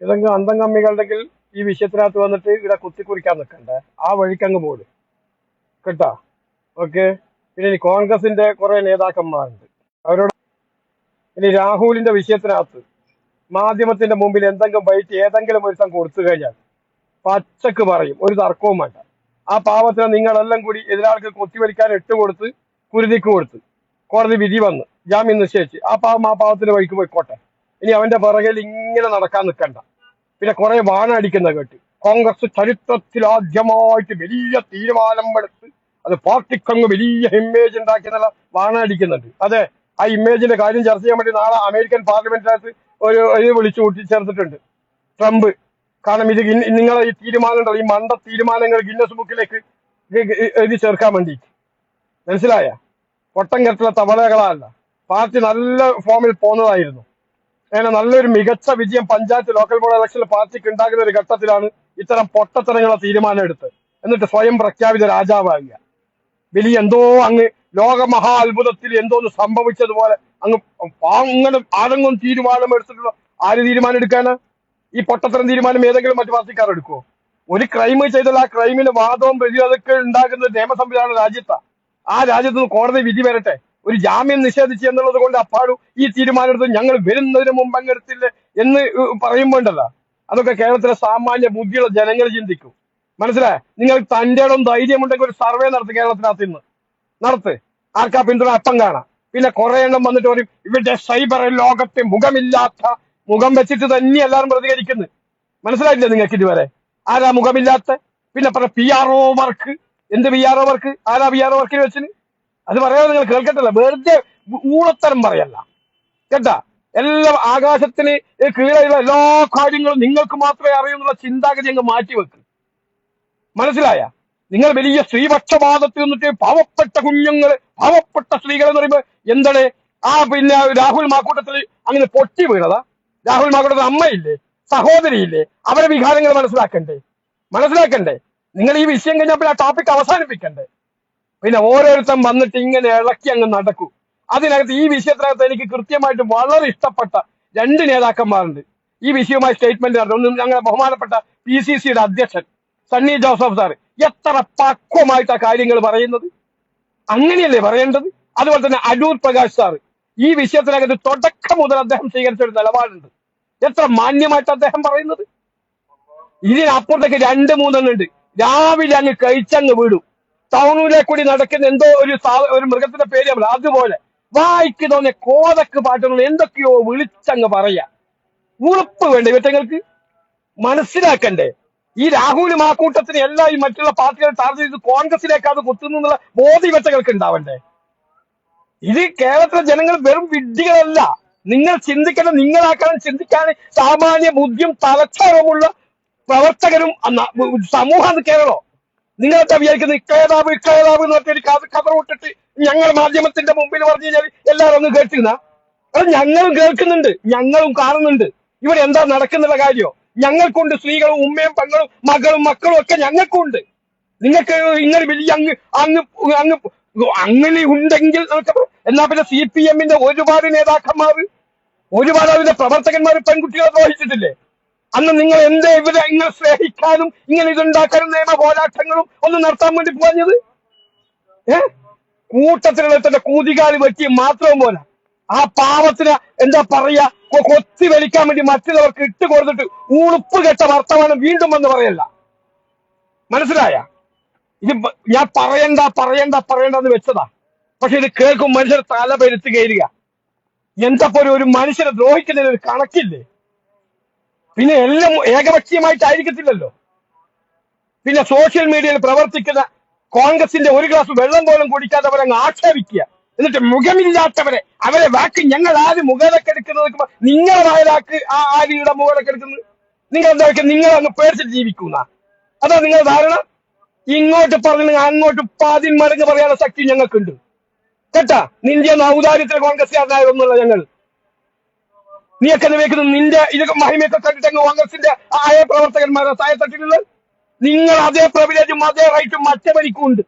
ഇതെങ്കിലും അന്തം കമ്മികളുടെങ്കിൽ ഈ വിഷയത്തിനകത്ത് വന്നിട്ട് ഇവിടെ കുത്തിക്കുറിക്കാൻ നിൽക്കണ്ടേ? ആ വഴിക്ക് അങ്ങ് പോട് കേട്ടാ? ഓക്കെ? പിന്നെ ഇനി കോൺഗ്രസിന്റെ കുറെ നേതാക്കന്മാരുണ്ട്. അവരോട് ഇനി രാഹുലിന്റെ വിഷയത്തിനകത്ത് മാധ്യമത്തിന്റെ മുമ്പിൽ എന്തെങ്കിലും വൈറ്റ് ഏതെങ്കിലും ഒരുത്തം കൊടുത്തു കഴിഞ്ഞാൽ പച്ചക്ക് പറയും. ഒരു തർക്കവും വേണ്ട. ആ പാവത്തിന് നിങ്ങളെല്ലാം കൂടി എതിരാൾക്ക് കൊത്തിവലിക്കാൻ ഇട്ട് കൊടുത്ത് കുരുതിക്ക് കൊടുത്ത് കോടതി വിധി വന്ന് ജാമ്യം നിശ്ചയിച്ച് ആ പാവം ആ പാവത്തിന്റെ വഴിക്ക് പോയിക്കോട്ടെ. ഇനി അവന്റെ പിറകിൽ ഇങ്ങനെ നടക്കാൻ നിൽക്കണ്ട. പിന്നെ കുറെ വാനടിക്കുന്ന കേട്ട്. കോൺഗ്രസ് ചരിത്രത്തിൽ ആദ്യമായിട്ട് വലിയ തീരുമാനം എടുത്ത് അത് പാർട്ടിക്കങ്ങ് വലിയ ഇമേജ് ഉണ്ടാക്കി എന്നുള്ള വാണടിക്കുന്നുണ്ട് അതെ ആ ഇമേജിന്റെ കാര്യം ചർച്ച ചെയ്യാൻ വേണ്ടി നാളെ അമേരിക്കൻ പാർലമെന്റിനകത്ത് ഒരു ഇത് വിളിച്ചു കൂട്ടി ചേർത്തിട്ടുണ്ട്. ട്രംപ്. കാരണം ഇത് നിങ്ങളെ ഈ തീരുമാനം ഉണ്ടല്ലോ ഈ മണ്ട തീരുമാനങ്ങൾ ഗിന്നസ് ബുക്കിലേക്ക് എഴുതി ചേർക്കാൻ വേണ്ടി മനസ്സിലായ? പൊട്ടം കെട്ടുള്ള തവളകളല്ല. പാർട്ടി നല്ല ഫോമിൽ പോകുന്നതായിരുന്നു അങ്ങനെ നല്ലൊരു മികച്ച വിജയം പഞ്ചായത്ത് ലോക്കൽ ബോർഡ് ഇലക്ഷനിൽ പാർട്ടിക്ക് ഉണ്ടാകുന്ന ഒരു ഘട്ടത്തിലാണ് ഇത്തരം പൊട്ടത്തരങ്ങളെ തീരുമാനം എടുത്ത് എന്നിട്ട് സ്വയം പ്രഖ്യാപിത രാജാവാകുക. വലിയ എന്തോ അങ്ങ് ലോകമഹാ അത്ഭുതത്തിൽ എന്തോ ഒന്ന് സംഭവിച്ചതുപോലെ അങ്ങ് അങ്ങനെ ആരെങ്കിലും തീരുമാനം എടുത്തിട്ടുള്ള ആര് തീരുമാനം എടുക്കാനാ ഈ പൊട്ടത്തരം തീരുമാനം ഏതെങ്കിലും മറ്റു പാർട്ടിക്കാർ എടുക്കുമോ ഒരു ക്രൈം ചെയ്താൽ ആ ക്രൈമിന് വാദവും പ്രതിരോധമൊക്കെ ഉണ്ടാകുന്ന നിയമ സംവിധാനം രാജ്യത്താ. ആ രാജ്യത്ത് നിന്ന് കോടതി വിധി വരട്ടെ. ഒരു ജാമ്യം നിഷേധിച്ചു എന്നുള്ളത് കൊണ്ട് അപ്പാടും ഈ തീരുമാനമെടുത്ത് ഞങ്ങൾ വരുന്നതിന് മുമ്പ് അങ്ങെടുത്തില്ല എന്ന് പറയുമ്പോണ്ടല്ല അതൊക്കെ കേരളത്തിലെ സാമാന്യ ബുദ്ധിയുള്ള ജനങ്ങൾ ചിന്തിക്കും. മനസ്സിലായ? നിങ്ങൾ തന്റെ ഇടം ധൈര്യമുണ്ടെങ്കിൽ ഒരു സർവേ നടത്തും കേരളത്തിനകത്ത് ഇന്ന്. നടത്ത്. ആർക്കാ പിന്തുണ? അപ്പം കാണാം. പിന്നെ കുറെ എണ്ണം വന്നിട്ട് പറയും ഇവിടെ സൈബർ ലോകത്തെ മുഖമില്ലാത്ത മുഖം വെച്ചിട്ട് തന്നെ എല്ലാവരും പ്രതികരിക്കുന്നു. മനസ്സിലായില്ലേ നിങ്ങൾക്ക് ഇതുവരെ? ആരാ മുഖമില്ലാത്ത? പിന്നെ പറ പി ആർ ഒ വർക്ക് എന്ത് പി ആർ ഒ വർക്ക് ആരാ പി ആർ ഒ വർക്കിന് വെച്ചിന്? അത് പറയാതെ നിങ്ങൾ കേൾക്കട്ടല്ല വെറുതെ ഊളത്തരം പറയല്ല. കേട്ടാ? എല്ലാ ആകാശത്തിന് കീഴെയുള്ള എല്ലാ കാര്യങ്ങളും നിങ്ങൾക്ക് മാത്രമേ അറിയൂ എന്നുള്ള ചിന്താഗതി അങ്ങ് മാറ്റി വെക്ക് മനസ്സിലായ? നിങ്ങൾ വലിയ സ്ത്രീപക്ഷപാതത്തിൽ നിന്നിട്ട് പാവപ്പെട്ട കുഞ്ഞുങ്ങൾ പാവപ്പെട്ട സ്ത്രീകൾ എന്ന് പറയുമ്പോ എന്താണ്? ആ പിന്നെ രാഹുൽ മാക്കൂട്ടത്തിൽ അങ്ങനെ പൊട്ടി വീണതാ. രാഹുൽ മാക്കൂട്ടത്തിൽ അമ്മയില്ലേ? സഹോദരിയില്ലേ? അവരെ വികാരങ്ങൾ മനസ്സിലാക്കണ്ടേ? മനസ്സിലാക്കണ്ടേ? നിങ്ങൾ ഈ വിഷയം കഴിഞ്ഞപ്പോൾ ആ ടോപ്പിക് അവസാനിപ്പിക്കണ്ടേ? പിന്നെ ഓരോരുത്തരും വന്നിട്ട് ഇങ്ങനെ ഇളക്കി അങ്ങ് നടക്കൂ. അതിനകത്ത് ഈ വിഷയത്തിനകത്ത് എനിക്ക് കൃത്യമായിട്ട് വളരെ ഇഷ്ടപ്പെട്ട രണ്ട് നേതാക്കന്മാരുണ്ട്. ഈ വിഷയവുമായി സ്റ്റേറ്റ്മെന്റ് നടത്തും ഒന്ന് ഞങ്ങളുടെ ബഹുമാനപ്പെട്ട പി സി സിയുടെ അധ്യക്ഷൻ സണ്ണി ജോസഫ് സാർ എത്ര പക്വമായിട്ടാ കാര്യങ്ങൾ പറയുന്നത്? അങ്ങനെയല്ലേ പറയേണ്ടത്? അതുപോലെ തന്നെ അടൂർ പ്രകാശ് സാർ ഈ വിഷയത്തിനകത്ത് തുടക്കം മുതൽ അദ്ദേഹം സ്വീകരിച്ച ഒരു നിലപാടുണ്ട്. എത്ര മാന്യമായിട്ട് അദ്ദേഹം പറയുന്നത്? ഇതിനപ്പുറത്തേക്ക് രണ്ട് മൂന്നെണ്ണം ഉണ്ട്. രാവിലെ അങ്ങ് കഴിച്ചങ്ങ് വിടും. ടൗണിലെ കൂടി നടക്കുന്ന എന്തോ ഒരു ഒരു മൃഗത്തിന്റെ പേര് നമ്മൾ അതുപോലെ വായിക്ക് തോന്നിയ കോതക്ക് പാട്ടുകൾ എന്തൊക്കെയോ വിളിച്ചങ്ങ് പറയാ. ഉറപ്പ് വേണ്ട ഇവറ്റങ്ങൾക്ക്? മനസ്സിലാക്കണ്ടേ. ഈ രാഹുലും ആ കൂട്ടത്തിന് എല്ലാം ഈ മറ്റുള്ള പാർട്ടികൾ ടാർഗറ്റ് ചെയ്ത് കോൺഗ്രസിലേക്കാണ് എന്നുള്ള ബോധ ഇവറ്റകൾക്ക് ഉണ്ടാവണ്ടേ? ഇത് കേരളത്തിലെ ജനങ്ങൾ വെറും വിഡ്ഢികളല്ല. നിങ്ങൾ ചിന്തിക്കണം നിങ്ങളാക്കണം ചിന്തിക്കാൻ സാമാന്യ ബുദ്ധിയും തലച്ചോറുമുള്ള പ്രവർത്തകരും സമൂഹം കേരളോ. നിങ്ങളെന്താ വിചാരിക്കുന്നത് ഇക്കയതാവ് ഇക്കയതാവ് എന്ന് പറഞ്ഞൊരു കഥ കഥ വിട്ടിട്ട് ഞങ്ങൾ മാധ്യമത്തിന്റെ മുമ്പിൽ പറഞ്ഞു കഴിഞ്ഞാൽ എല്ലാവരും ഒന്ന് കേൾക്കുന്ന അത് ഞങ്ങളും കേൾക്കുന്നുണ്ട് ഞങ്ങളും കാണുന്നുണ്ട്. ഇവിടെ എന്താ നടക്കുന്നുള്ള കാര്യോ? ഞങ്ങൾക്കുണ്ട് സ്ത്രീകളും ഉമ്മയും പെങ്ങളും മകളും മക്കളും ഒക്കെ ഞങ്ങൾക്കുണ്ട്. നിങ്ങൾക്ക് ഇങ്ങനെ വലിയ അങ്ങ് അങ്ങ് അങ്ങ് അങ്ങനെ ഉണ്ടെങ്കിൽ എന്നാ പിന്നെ സി പി എമ്മിന്റെ ഒരുപാട് നേതാക്കന്മാർ ഒരുപാട് അതിന്റെ പ്രവർത്തകന്മാർ പെൺകുട്ടികളെ ദ്രോഹിച്ചിട്ടില്ലേ? അന്ന് നിങ്ങൾ എന്തേ ഇവരെ ഇങ്ങനെ സ്നേഹിക്കാനും ഇങ്ങനെ ഇതുണ്ടാക്കാനും നിയമ പോരാട്ടങ്ങളും ഒന്നും നടത്താൻ വേണ്ടി പോഞ്ഞത് ഏ? കൂട്ടത്തിലുള്ള കൂതികാലി വെട്ടി മാത്രവും പോലെ ആ പാവത്തിന് എന്താ പറയാ? കൊത്തി വലിക്കാൻ വേണ്ടി മറ്റുള്ളവർക്ക് ഇട്ട് കൊടുത്തിട്ട് ഉളുപ്പ് കെട്ട വർത്തമാനം വീണ്ടും വന്ന് പറയല്ല. മനസ്സിലായ? ഇത് ഞാൻ പറയണ്ട പറയണ്ട പറയണ്ട എന്ന് വെച്ചതാ. പക്ഷെ ഇത് കേൾക്കും മനുഷ്യർ തല പെരുത്ത് കയറുക. എന്താ പോലെ ഒരു മനുഷ്യനെ ദ്രോഹിക്കുന്നതിന് ഒരു കണക്കില്ലേ? പിന്നെ എല്ലാം ഏകപക്ഷീയമായിട്ടായിരിക്കത്തില്ലല്ലോ. പിന്നെ സോഷ്യൽ മീഡിയയിൽ പ്രവർത്തിക്കുന്ന കോൺഗ്രസിന്റെ ഒരു ഗ്ലാസ് വെള്ളം പോലും കുടിക്കാതെ അവരെ അങ്ങ് ആക്ഷേപിക്കുക. എന്നിട്ട് മുഖമില്ലാത്തവരെ അവരെ വാക്ക് ഞങ്ങൾ ആര് മുഖേനക്കെടുക്കുന്നത് നോക്കുമ്പോ നിങ്ങളെ വായലാക്ക് ആ ആരിയുടെ മുഖേനക്കെടുക്കുന്നത് നിങ്ങൾ എന്താ വെക്കുക നിങ്ങൾ അങ്ങ് പേടിച്ചിട്ട് ജീവിക്കുന്ന? അതാ നിങ്ങൾ ധാരണ? ഇങ്ങോട്ട് പറഞ്ഞു അങ്ങോട്ട് പാതിൻ മടങ്ങ് പറയാനുള്ള ശക്തി ഞങ്ങൾക്കുണ്ട്. കേട്ടാ? നിന്റെ ഔദാര്യത്തിൽ കോൺഗ്രസ്സുകാരനായതൊന്നുമല്ല ഞങ്ങൾ. നീയൊക്കെ വെക്കുന്നത് നിന്റെ ഇതൊക്കെ മഹിമയൊക്കെ കണ്ടിട്ട് അങ്ങ് കോൺഗ്രസിന്റെ ആയ പ്രവർത്തകന്മാരെ തട്ടിട്ടുള്ളത് നിങ്ങൾ അതേ പ്രിവിലേജും അതേ റൈറ്റും മറ്റവനിക്കും ഉണ്ട്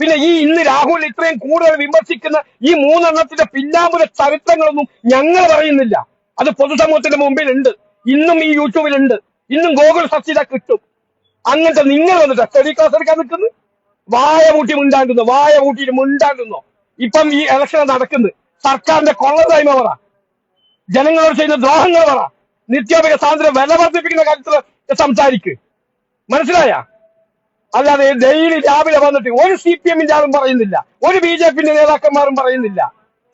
പിന്നെ ഈ ഇന്ന് രാഹുൽ ഇത്രയും കൂടുതൽ വിമർശിക്കുന്ന ഈ മൂന്നെണ്ണത്തിന്റെ പിന്നാമ്പുര ചരിത്രങ്ങളൊന്നും ഞങ്ങൾ പറയുന്നില്ല. അത് പൊതുസമൂഹത്തിന്റെ മുമ്പിൽ ഉണ്ട് ഇന്നും ഈ യൂട്യൂബിലുണ്ട്. ഇന്നും ഗൂഗിൾ ചെയ്താൽ കിട്ടും. അങ്ങനത്തെ നിങ്ങൾ വന്നിട്ട് സ്റ്റഡി ക്ലാസ് എടുക്കാൻ നിൽക്കുന്നു? വായ കൂട്ടി മുണ്ടാകുന്നു വായ കൂട്ടിയിട്ട് മുണ്ടാകുന്നു ഇപ്പം ഈ ഇലക്ഷൻ നടക്കുന്നത്. സർക്കാരിന്റെ കൊള്ളതായ്മ പറ. ജനങ്ങളോട് ചെയ്യുന്ന ദ്രോഹങ്ങൾ പറ നിത്യോപയോഗ സാധനം വില വർദ്ധിപ്പിക്കുന്ന കാര്യത്തിൽ സംസാരിക്ക്. മനസ്സിലായ? അല്ലാതെ ഡെയിലി രാവിലെ വന്നിട്ട് ഒരു സി പി എമ്മിന്റെ ആളും പറയുന്നില്ല. ഒരു ബി ജെ പിന്റെ നേതാക്കന്മാരും പറയുന്നില്ല.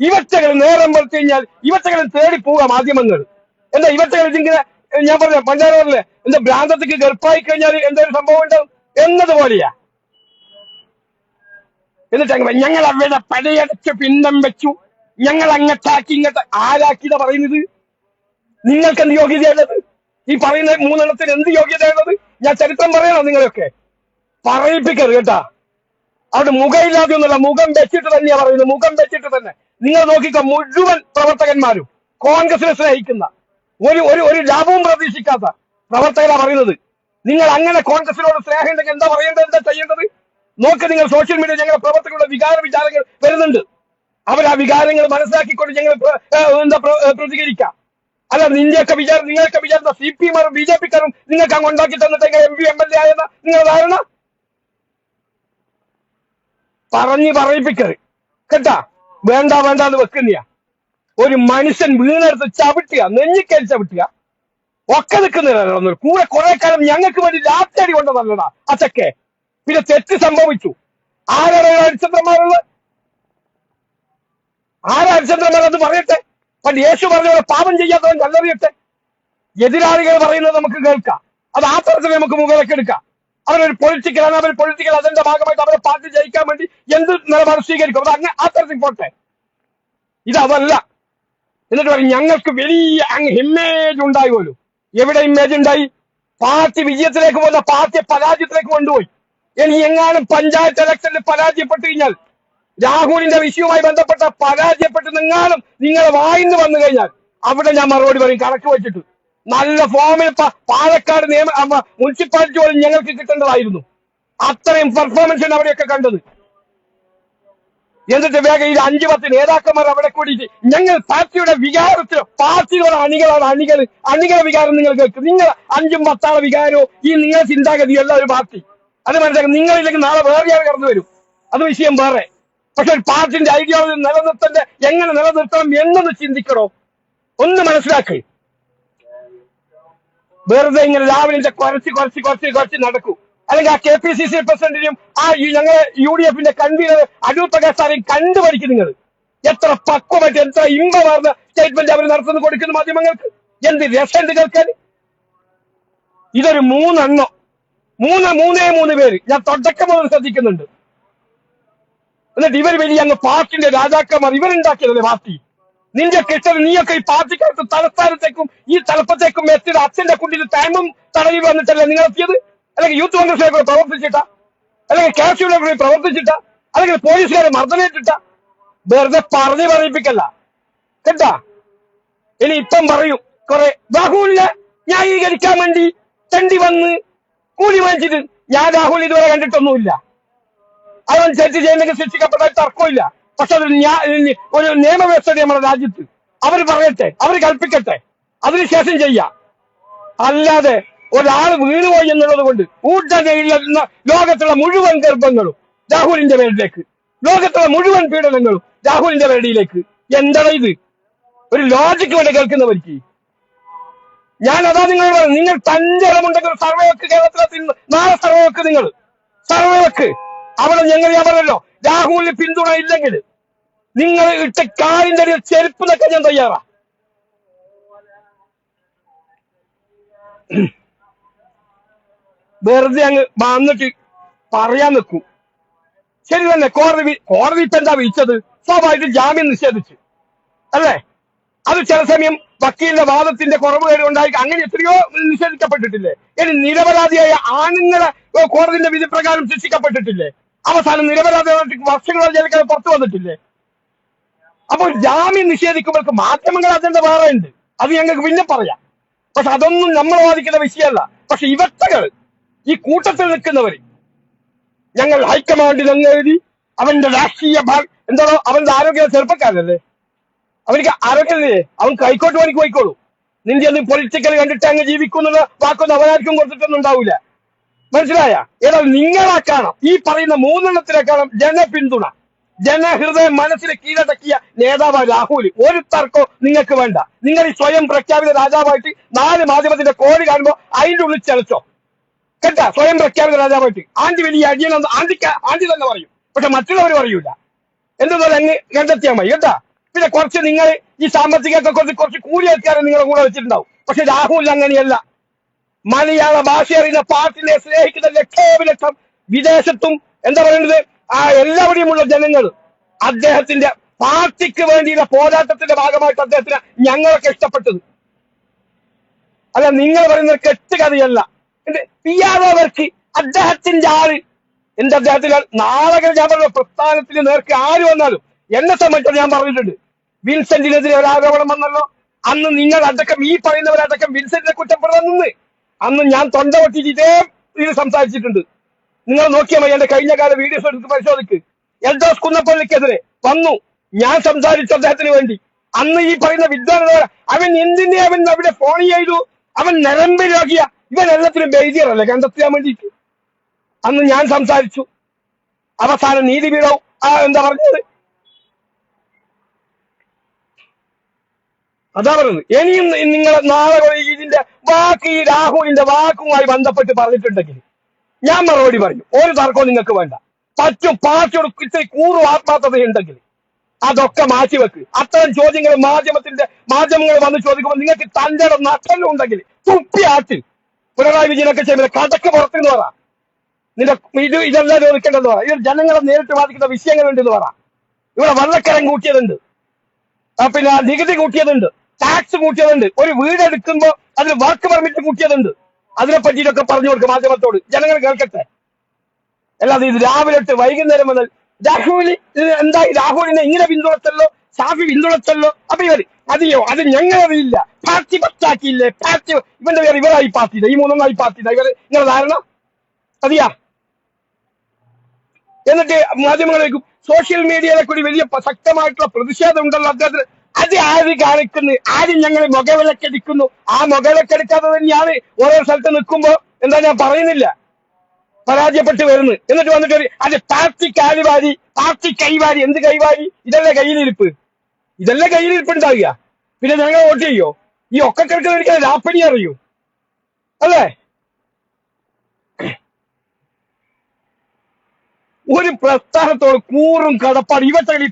ഇവറ്റകൾ നേരം വെളുത്തു കഴിഞ്ഞാൽ ഇവറ്റകൾ തേടി പോവുക മാധ്യമങ്ങൾ. എന്താ ഇവറ്റകൾ ഇതിങ്ങനെ ഞാൻ പറഞ്ഞ പഞ്ചായത്തിലെ എന്താ ഭ്രാന്തത്തേക്ക് ഗർഭായി കഴിഞ്ഞാൽ എന്തൊരു സംഭവം ഉണ്ടാവും എന്നതുപോലെയാ. എന്നിട്ട് ഞങ്ങൾ അവരുടെ പടയടച്ച് പിന്നം വെച്ചു. ഞങ്ങൾ അങ്ങട്ടാക്കി ഇങ്ങോട്ട് ആരാക്കിയതാ പറയുന്നത്? നിങ്ങൾക്ക് എന്ത് യോഗ്യതയുള്ളത് ഈ പറയുന്ന മൂന്നെണ്ണത്തിന് എന്ത് യോഗ്യതയുള്ളത് ഞാൻ ചരിത്രം പറയണോ നിങ്ങളെയൊക്കെ? പറയിപ്പിക്കരുത് കേട്ടാ. അവിടെ മുഖമില്ലാതെ ഒന്നുമല്ല മുഖം വെച്ചിട്ട് തന്നെയാ പറയുന്നത് മുഖം വെച്ചിട്ട് തന്നെ. നിങ്ങൾ നോക്കിക്കോ മുഴുവൻ പ്രവർത്തകന്മാരും കോൺഗ്രസിനെ സ്നേഹിക്കുന്ന ഒരു ഒരു ഒരു ലാഭവും പ്രതീക്ഷിക്കാത്ത പ്രവർത്തകരാ പറയുന്നത്. നിങ്ങൾ അങ്ങനെ കോൺഗ്രസിനോട് സ്നേഹം എന്താ പറയേണ്ടത് എന്താ ചെയ്യേണ്ടത്? നോക്ക് നിങ്ങൾ സോഷ്യൽ മീഡിയ ഞങ്ങളുടെ പ്രവർത്തകരുടെ വികാര വിചാരങ്ങൾ വരുന്നുണ്ട്. അവർ ആ വികാരങ്ങൾ മനസ്സിലാക്കിക്കൊണ്ട് ഞങ്ങൾ എന്താ പ്രതികരിക്കാം. അല്ല നിന്റെയൊക്കെ വിചാരം നിങ്ങളൊക്കെ വിചാരിച്ച സി പി എമാരും ബി ജെ പിക്കാരും നിങ്ങൾക്ക് അങ്ങ് ഉണ്ടാക്കി തന്നിട്ട് M P M L A ആയെന്ന നിങ്ങൾ ധാരണ? പറഞ്ഞ് പറയിപ്പിക്കരുത്. കേട്ടാ? വേണ്ട വേണ്ട എന്ന് വെക്കുന്ന ഒരു മനുഷ്യൻ വീണെടുത്ത് ചവിട്ടുക നെഞ്ഞിക്കൽ ചവിട്ടുക ഒക്കെ നിൽക്കുന്നില്ല കൂടെ കുറെ കാലം ഞങ്ങൾക്ക് വേണ്ടി ലാത്തടി കൊണ്ടതല്ലടാ അച്ചക്കെ. പിന്നെ തെറ്റ് സംഭവിച്ചു. ആരാണ് ഹരിചന്ദ്രന്മാരുള്ളത് ആരാ ഹരിചന്ദ്രന്മാർ അത് പറയട്ടെ? പണ്ട് യേശു പറഞ്ഞ പാപം ചെയ്യാത്തവൻ കല്ലെറിയട്ടെ? എതിരാളികൾ പറയുന്നത് നമുക്ക് കേൾക്കാം. അത് ആ തരത്തിൽ നമുക്ക് മുകളിലേക്ക് എടുക്കാം. അവരൊരു പൊളിറ്റിക്കലാണ് അവർ പൊളിറ്റിക്കൽ അതിന്റെ ഭാഗമായിട്ട് അവരെ പാർട്ടി ജയിക്കാൻ വേണ്ടി എന്ത് നിലപാട് സ്വീകരിക്കും? അത് അങ്ങനെ ആ തരത്തിൽ പോട്ടെ. ഇതല്ല എന്നിട്ട് പറയും ഞങ്ങൾക്ക് വലിയ അങ്ങ് ഇമേജ് ഉണ്ടായി പോലും. എവിടെ ഇമേജ് ഉണ്ടായി? പാർട്ടി വിജയത്തിലേക്ക് പോകുന്ന പാർട്ടിയെ പരാജയത്തിലേക്ക് കൊണ്ടുപോയി. ഇനി എങ്ങാനും പഞ്ചായത്ത് ഇലക്ഷനിൽ പരാജയപ്പെട്ടു കഴിഞ്ഞാൽ രാഹുലിന്റെ വിഷയവുമായി ബന്ധപ്പെട്ട പരാജയപ്പെട്ട് നിങ്ങൾ വായിന്ന് വന്നു കഴിഞ്ഞാൽ അവിടെ ഞാൻ മറുപടി പറയും കണക്ക് വെച്ചിട്ട്. നല്ല ഫോമിൽ പാലക്കാട് നിയമ മുനിസിപ്പാലിറ്റി പോലും ഞങ്ങൾക്ക് കിട്ടേണ്ടതായിരുന്നു. അത്രയും പെർഫോമൻസ് അവിടെയൊക്കെ കണ്ടത്. എന്നിട്ട് വേഗം ഈ അഞ്ചു പത്ത് നേതാക്കന്മാർ അവിടെ കൂടിയിട്ട് ഞങ്ങൾ പാർട്ടിയുടെ വികാരത്തിൽ പാർട്ടിയുടെ അണികളാണ് അണികൾ അണികളെ വികാരം നിങ്ങൾ കേൾക്കും. നിങ്ങൾ അഞ്ചും പത്താളെ വികാരവും ഈ നിങ്ങളുടെ ചിന്താഗതിയല്ല ഒരു പാർട്ടി. അത് മനസ്സിലാക്കും നിങ്ങളില്ലെങ്കിൽ നാളെ വേറെ ആൾ കടന്നു വരും അത് വിഷയം വേറെ. പക്ഷെ ഒരു പാർട്ടിന്റെ ഐഡിയോളജി നിലനിർത്തേണ്ട? എങ്ങനെ നിലനിർത്തണം എന്നൊന്ന് ചിന്തിക്കണോ? ഒന്ന് മനസ്സിലാക്ക്. വെറുതെ ഇങ്ങനെ രാവിലെ കുറച്ച് കുറച്ച് കുറച്ച് കുറച്ച് നടക്കൂ. അല്ലെങ്കിൽ ആ കെ പി സി സി പ്രസിഡന്റിനും ആ ഞങ്ങളെ യു ഡി എഫിന്റെ കൺവീനർ അടൂർ പ്രകാശ് സാറേയും കണ്ടുപഠിക്കും നിങ്ങൾ എത്ര പക്വമായിട്ട് എത്ര ഇമ്പമാർന്ന സ്റ്റേറ്റ്മെന്റ് അവർ നടത്തുന്നു കൊടുക്കുന്ന മാധ്യമങ്ങൾക്ക്. എന്ത് രസമുണ്ട് കേൾക്കാൻ? ഇതൊരു മൂന്നെണ്ണം. മൂന്ന് മൂന്നേ മൂന്ന് പേര്. ഞാൻ തുടക്കം മുതൽ ശ്രദ്ധിക്കുന്നുണ്ട്. എന്നിട്ട് ഇവർ വലിയ അങ്ങ് പാർട്ടിന്റെ രാജാക്കന്മാർ ഇവരുണ്ടാക്കിയതല്ലേ പാർട്ടി? നിന്റെ കെട്ടത് നീയൊക്കെ ഈ പാർട്ടിക്കകത്ത് തലസ്ഥാനത്തേക്കും ഈ തലപ്പത്തേക്കും എത്തിയത് അച്ഛന്റെ കുട്ടിയിൽ ടൈമും തടവി വന്നിട്ടല്ലേ നിങ്ങൾ എത്തിയത്? അല്ലെങ്കിൽ യൂത്ത് കോൺഗ്രസിനെ കൂടെ പ്രവർത്തിച്ചിട്ട? അല്ലെങ്കിൽ കാശ്മീരിനെ കൂടെ പ്രവർത്തിച്ചിട്ട? അല്ലെങ്കിൽ പോലീസുകാരെ മർദ്ദനേറ്റിട്ട? വെറുതെ പറഞ്ഞു പറയിപ്പിക്കല്ല. കേട്ടാ? ഇനി ഇപ്പം പറയും. കുറെ രാഹുലിനെ ന്യായീകരിക്കാൻ വേണ്ടി തണ്ടി വന്ന് കൂലി വാങ്ങിച്ചിട്ട് ഞാൻ രാഹുൽ ഇതുവരെ കണ്ടിട്ടൊന്നുമില്ല. തെറ്റ് ചെയ്യുന്നെങ്കിൽ ശിക്ഷിക്കപ്പെടാൻ തർക്കമില്ല. പക്ഷെ ന്യാ- ഒരു നിയമവ്യവസ്ഥയുടെ നമ്മുടെ രാജ്യത്ത്. അവർ പറയട്ടെ അവർ കൽപ്പിക്കട്ടെ. അതിനുശേഷം ചെയ്യാം. അല്ലാതെ ഒരാൾ വീണുപോയി എന്നുള്ളത് കൊണ്ട് ഉടനെ ലോകത്തുള്ള മുഴുവൻ ഗർഭങ്ങളും രാഹുലിന്റെ പേരിലേക്ക്. ലോകത്തുള്ള മുഴുവൻ പീഡനങ്ങളും രാഹുലിന്റെ പേടിയിലേക്ക് എന്താണ് ഇത്? ഒരു ലോജിക്ക് വേണ്ടി കേൾക്കുന്നവർക്ക്. ഞാൻ അതാ നിങ്ങൾ നിങ്ങൾ തഞ്ചരമുണ്ടെങ്കിൽ സർവേ വെക്ക് കേരളത്തിലെ നാളെ സർവേ വെക്ക് നിങ്ങൾ. സർവേ വെക്ക് അവിടെ ഞങ്ങൾ ഞാൻ പറഞ്ഞല്ലോ രാഹുലിന് പിന്തുണ ഇല്ലെങ്കിൽ നിങ്ങൾ ഇട്ട കാലിന്റെ അടിയിൽ ചെരുപ്പ് നിൽക്കാൻ ഞാൻ തയ്യാറാ. വെറുതെ അങ്ങ് വന്നിട്ട് പറയാൻ നിൽക്കും. ശരി തന്നെ കോടതി കോടതി ഇപ്പൊ എന്താ വിളിച്ചത്? സ്വാഭാവികം ജാമ്യം നിഷേധിച്ചു. അല്ലേ? അത് ചില സമയം വക്കീലിന്റെ വാദത്തിന്റെ കുറവ് ഉണ്ടായി അങ്ങനെ എത്രയോ നിഷേധിക്കപ്പെട്ടിട്ടില്ലേ? ഇനി നിരപരാധിയായ ആണുങ്ങളെ കോടതിന്റെ വിധി പ്രകാരം ശിക്ഷിക്കപ്പെട്ടിട്ടില്ലേ? അവസാനം നിരപരാധി വർഷങ്ങളോളം ജയിക്കാൻ പുറത്തു വന്നിട്ടില്ലേ? അപ്പോൾ ജാമ്യം നിഷേധിക്കുമ്പോൾ മാധ്യമങ്ങൾ അതിന്റെ വേറെ ഉണ്ട്. അത് ഞങ്ങൾക്ക് പിന്നെ പറയാം. പക്ഷെ അതൊന്നും നമ്മൾ വാദിക്കുന്ന വിഷയമല്ല. പക്ഷെ ഇവറ്റകൾ ഈ കൂട്ടത്തിൽ നിൽക്കുന്നവര് ഞങ്ങൾ ഹൈക്കമാൻഡിൽ അങ്ങ് എഴുതി അവന്റെ രാഷ്ട്രീയ എന്താണോ അവന്റെ ആരോഗ്യ ചെറുപ്പക്കാരല്ലേ അവനിക്ക് ആരോഗ്യമില്ലേ? അവൻ കൈക്കോട്ട് പണിക്ക് പോയിക്കോളൂ. നിന്റെ ഒന്നും പൊളിറ്റിക്കൽ കണ്ടിട്ട് അങ്ങ് ജീവിക്കുന്നുള്ള വാക്കൊന്നും അവനാർക്കും കൊടുത്തിട്ടൊന്നും ഉണ്ടാവില്ല മനസ്സിലായ? ഏതായാലും നിങ്ങളെ കാണാം. ഈ പറയുന്ന മൂന്നെണ്ണത്തിലെ കാണാം ജനപിന്തുണ ജനഹൃദയം മനസ്സിൽ കീഴടക്കിയ നേതാവ് രാഹുൽ ഒരു തർക്കോ നിങ്ങൾക്ക് വേണ്ട. നിങ്ങൾ ഈ സ്വയം പ്രഖ്യാപിത രാജാവായിട്ട് നാല് മാധ്യമത്തിന്റെ കോഴി കാണുമ്പോൾ അതിന്റെ ഉള്ളിൽ ചലച്ചോ? കേട്ടാ? സ്വയം പ്രഖ്യാപിത രാജാവായിട്ട്. ആന്റി വലിയ അടിയനെന്ന് ആന്റിക്ക് ആന്റി തന്നെ പറയും. പക്ഷെ മറ്റുള്ളവർ പറയൂല. എന്തെന്നാൽ അങ്ങ് കണ്ടെത്തിയാൽ മതി. കേട്ടാ? പിന്നെ കുറച്ച് നിങ്ങൾ ഈ സാമ്പത്തികത്തെ കുറച്ച് കുറച്ച് കൂലി ആൾക്കാരെ നിങ്ങളുടെ കൂടെ വെച്ചിട്ടുണ്ടാവും. പക്ഷെ രാഹുൽ അങ്ങനെയല്ല. മലയാള ഭാഷ അറിയുന്ന പാർട്ടിനെ സ്നേഹിക്കുന്ന ലക്ഷോപലക്ഷം വിദേശത്തും എന്താ പറയുന്നത്? ആ എല്ലാവരെയുമുള്ള ജനങ്ങൾ അദ്ദേഹത്തിന്റെ പാർട്ടിക്ക് വേണ്ടിയുള്ള പോരാട്ടത്തിന്റെ ഭാഗമായിട്ട് അദ്ദേഹത്തിന് ഞങ്ങളൊക്കെ ഇഷ്ടപ്പെട്ടത്. അല്ല നിങ്ങൾ പറയുന്നത് കെട്ടുകഥയല്ല. എന്ത് പിയാദവർക്ക് അദ്ദേഹത്തിന്റെ ആൾ. എന്റെ അദ്ദേഹത്തിന് നാളെ ഞാൻ പറഞ്ഞ പ്രസ്ഥാനത്തിന് നേർക്ക് ആര് വന്നാലും എന്നെ സംബന്ധിച്ച് ഞാൻ പറഞ്ഞിട്ടുണ്ട്. വിൻസെന്റിനെതിരെ ഒരു വന്നല്ലോ. അന്ന് നിങ്ങൾ അടക്കം ഈ പറയുന്നവരടക്കം വിൻസെന്റിനെ കുറ്റപ്പെടുത്താൻ നിന്ന് അന്ന് ഞാൻ തൊണ്ട പൊട്ടിച്ചിട്ടേ ഇത് സംസാരിച്ചിട്ടുണ്ട്. നിങ്ങൾ നോക്കിയാൽ മതി എന്റെ കഴിഞ്ഞ കാല വീഡിയോസ് എടുത്ത് പരിശോധിക്ക്. എൽദോസ് കുന്നപ്പള്ളിക്കെതിരെ വന്നു. ഞാൻ സംസാരിച്ചു അദ്ദേഹത്തിന് വേണ്ടി. അന്ന് ഈ പറയുന്ന വിദ്വാൻ അവൻ എന്തിനെ അവൻ അവിടെ ഫോൺ ചെയ്തു? അവൻ നിരമ്പിലാക്കിയ ഇവൻ എല്ലാത്തിനും ബെയ്തിയറല്ലേ കണ്ടെത്തിയാൻ വേണ്ടിയിട്ട്. അന്ന് ഞാൻ സംസാരിച്ചു. അവസാനം നീതിപീഠവും ആ എന്താ പറഞ്ഞത്? അതാ പറഞ്ഞത്. ഇനിയും നിങ്ങളെ നാളെ ഇതിന്റെ വാക്ക് ഈ രാഹുലിന്റെ വാക്കുമായി ബന്ധപ്പെട്ട് പറഞ്ഞിട്ടുണ്ടെങ്കിൽ ഞാൻ മറുപടി പറയും. ഒരു തർക്കവും നിങ്ങൾക്ക് വേണ്ട. പറ്റും പാർട്ടിയോട് ഇത്തിരി കൂറും ആത്മാർത്ഥതയുണ്ടെങ്കിൽ അതൊക്കെ മാറ്റിവെക്ക്. അത്തരം ചോദ്യങ്ങൾ മാധ്യമത്തിന്റെ മാധ്യമങ്ങൾ വന്ന് ചോദിക്കുമ്പോൾ നിങ്ങൾക്ക് തന്റെ നട്ടെല്ലാം ഉണ്ടെങ്കിൽ തുപ്പി ആട്ടി. പിണറായി വിജയനൊക്കെ ചെയ്യുന്നത് കടക്ക് പുറത്തുനിന്ന് പറ. നിന്റെ ഇത് ഇതെല്ലാം ചോദിക്കേണ്ടത് പറ. ഇത് ജനങ്ങളെ നേരിട്ട് ബാധിക്കുന്ന വിഷയങ്ങളുണ്ടെന്ന് പറ. ഇവിടെ വള്ളക്കരം കൂട്ടിയതുണ്ട്. പിന്നെ നികുതി കൂട്ടിയതുണ്ട്. ടാക്സ് കൂട്ടിയതുണ്ട്. ഒരു വീട് എടുക്കുമ്പോ അതിന് വർക്ക് പെർമിറ്റ് കൂട്ടിയതുണ്ട്. അതിനെ പറ്റിയിട്ടൊക്കെ പറഞ്ഞു കൊടുക്കും മാധ്യമത്തോട്. ജനങ്ങൾ കേൾക്കട്ടെ. അല്ലാതെ ഇത് രാവിലെ വൈകുന്നേരം മുതൽ ഇത് എന്താ രാഹുലിനെ ഇങ്ങനെ പിന്തുണച്ചല്ലോ? സാഫി പിന്തുണച്ചല്ലോ? അപ്പൊ ഇവർ അതെയോ? അത് ഞങ്ങളറിയില്ല പാർട്ടി പറ്റാക്കിയില്ലേ? പാർട്ടി ഇവന്റെ പേര് ഇവരായി പാർട്ടി ഈ മൂന്നൊന്നായി പാർട്ടിയില്ല ഇവർ ഇങ്ങനെ ധാരണ? അതിയാ? എന്നിട്ട് മാധ്യമങ്ങളിലേക്കും സോഷ്യൽ മീഡിയയിലെ കൂടി വലിയ ശക്തമായിട്ടുള്ള പ്രതിഷേധം ഉണ്ടല്ലോ അദ്ദേഹത്തിന്. അത് ആര് കാണിക്കുന്നു? ആര് ഞങ്ങൾ മുഖവിലക്കെടുക്കുന്നു. ആ മുഖവിലക്കെടുക്കാതെ തന്നെയാണ് ഓരോ സ്ഥലത്ത് നിൽക്കുമ്പോ എന്താ ഞാൻ പറയുന്നില്ല. പരാജയപ്പെട്ട് വരുന്നു. എന്നിട്ട് വന്നിട്ട് അത് പാർട്ടി കാലുവാരി പാർട്ടി കൈവാരി എന്ത് കൈവാരി? ഇതല്ലേ കയ്യിലിരിപ്പ്. ഇതല്ലേ കയ്യിലിരിപ്പ് ഉണ്ടാവുക. പിന്നെ ഞങ്ങൾ വോട്ട് ചെയ്യോ? ഈ ഒക്കെ കിടക്കുന്ന രാപ്പണി അറിയൂ. അല്ലേ? ഒരു പ്രസ്ഥാനത്തോട് കൂറും കടപ്പാട്. ഇവറ്റ ഈ